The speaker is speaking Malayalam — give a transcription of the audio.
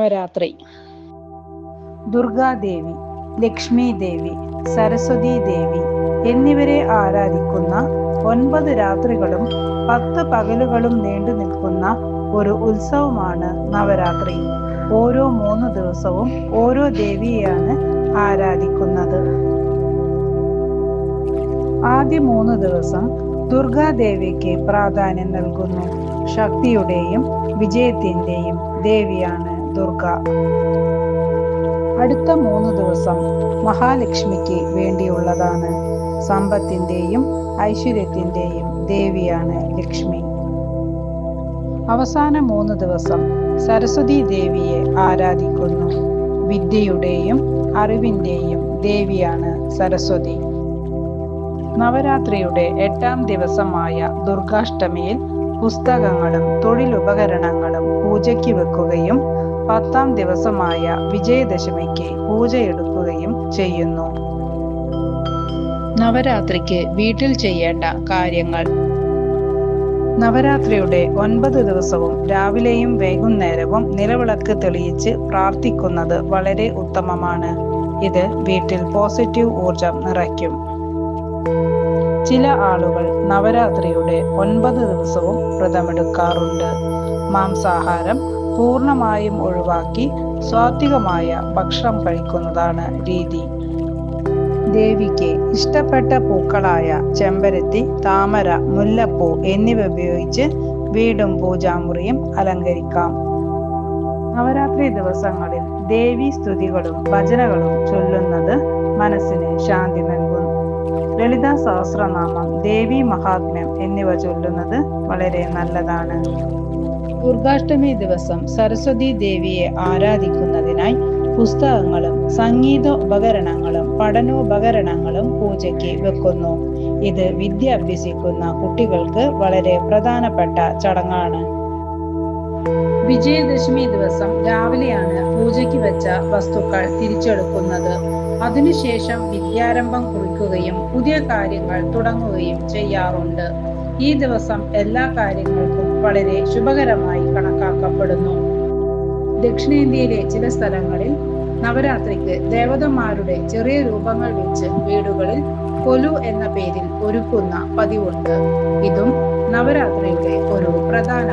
നവരാത്രി. ദുർഗാദേവി ലക്ഷ്മി ദേവി സരസ്വതി ദേവി എന്നിവരെ ആരാധിക്കുന്ന ഒൻപത് രാത്രികളും പത്ത് പകലുകളും നീണ്ടു നിൽക്കുന്ന ഒരു ഉത്സവമാണ് നവരാത്രി. ഓരോ മൂന്ന് ദിവസവും ഓരോ ദേവിയെയാണ് ആരാധിക്കുന്നത്. ആദ്യ മൂന്ന് ദിവസം ദുർഗാദേവിക്ക് പ്രാധാന്യം നൽകുന്നു. ശക്തിയുടെയും വിജയത്തിന്റെയും ദേവിയാണ്. ദുർഗ. അടുത്ത മൂന്ന് ദിവസം മഹാലക്ഷ്മിക്ക് വേണ്ടിയുള്ളതാണ്. സമ്പത്തിന്റെയും ഐശ്വര്യത്തിന്റെയും ദേവിയാണ് ലക്ഷ്മി. അവസാന മൂന്ന് ദിവസം സരസ്വതി ദേവിയെ ആരാധിക്കുന്നു. വിദ്യയുടെയും അറിവിന്റെയും ദേവിയാണ് സരസ്വതി. നവരാത്രിയുടെ എട്ടാം ദിവസമായ ദുർഗാഷ്ടമിയിൽ പുസ്തകങ്ങളും തൊഴിലുപകരണങ്ങളും പൂജയ്ക്ക് വെക്കുകയും പത്താം ദിവസമായ വിജയദശമിക്ക് പൂജയെടുക്കുകയും ചെയ്യുന്നു. നവരാത്രിക്ക് വീട്ടിൽ ചെയ്യേണ്ട കാര്യങ്ങൾ. നവരാത്രിയുടെ ഒൻപത് ദിവസവും രാവിലെയും വൈകുന്നേരവും നിലവിളക്ക് തെളിയിച്ച് പ്രാർത്ഥിക്കുന്നത് വളരെ ഉത്തമമാണ്. ഇത് വീട്ടിൽ പോസിറ്റീവ് ഊർജം നിറയ്ക്കും. ചില ആളുകൾ നവരാത്രിയുടെ ഒൻപത് ദിവസവും വ്രതമെടുക്കാറുണ്ട്. മാംസാഹാരം പൂർണമായും ഒഴിവാക്കി സ്വാത്വികമായ ഭക്ഷണം കഴിക്കുന്നതാണ് രീതി. ദേവിക്ക് ഇഷ്ടപ്പെട്ട പൂക്കളായ ചെമ്പരത്തി താമര മുല്ലപ്പൂ എന്നിവ ഉപയോഗിച്ച് വീടും പൂജാമുറിയും അലങ്കരിക്കാം. നവരാത്രി ദിവസങ്ങളിൽ ദേവി സ്തുതികളും ഭജനകളും ചൊല്ലുന്നത് മനസ്സിന് ശാന്തി നൽകും ലളിത സഹസ്രനാമം ദേവി മഹാത്മ്യം എന്നിവ ചൊല്ലുന്നത് വളരെ നല്ലതാണ്. ദുർഗാഷ്ടമി ദിവസം സരസ്വതി ദേവിയെ ആരാധിക്കുന്നതിനായി പുസ്തകങ്ങളും സംഗീത ഉപകരണങ്ങളും പഠനോപകരണങ്ങളും പൂജയ്ക്ക് വെക്കുന്നു. ഇത് വിദ്യ അഭ്യസിക്കുന്ന കുട്ടികൾക്ക് വളരെ പ്രധാനപ്പെട്ട ചടങ്ങാണ്. വിജയദശമി ദിവസം രാവിലെയാണ് പൂജയ്ക്ക് വെച്ച വസ്തുക്കൾ തിരിച്ചെടുക്കുന്നത്. അതിനുശേഷം വിദ്യാരംഭം കുറിക്കുകയും പുതിയ കാര്യങ്ങൾ തുടങ്ങുകയും ചെയ്യാറുണ്ട്. ഈ ദിവസം എല്ലാ കാര്യങ്ങൾക്കും വളരെ ശുഭകരമായി കണക്കാക്കപ്പെടുന്നു. ദക്ഷിണേന്ത്യയിലെ ചില സ്ഥലങ്ങളിൽ നവരാത്രിക്ക് ദേവതമാരുടെ ചെറിയ രൂപങ്ങൾ വെച്ച് വീടുകളിൽ കൊലു എന്ന പേരിൽ ഒരുക്കുന്ന പതിവുണ്ട്. ഇതും നവരാത്രിയുടെ ഒരു പ്രധാന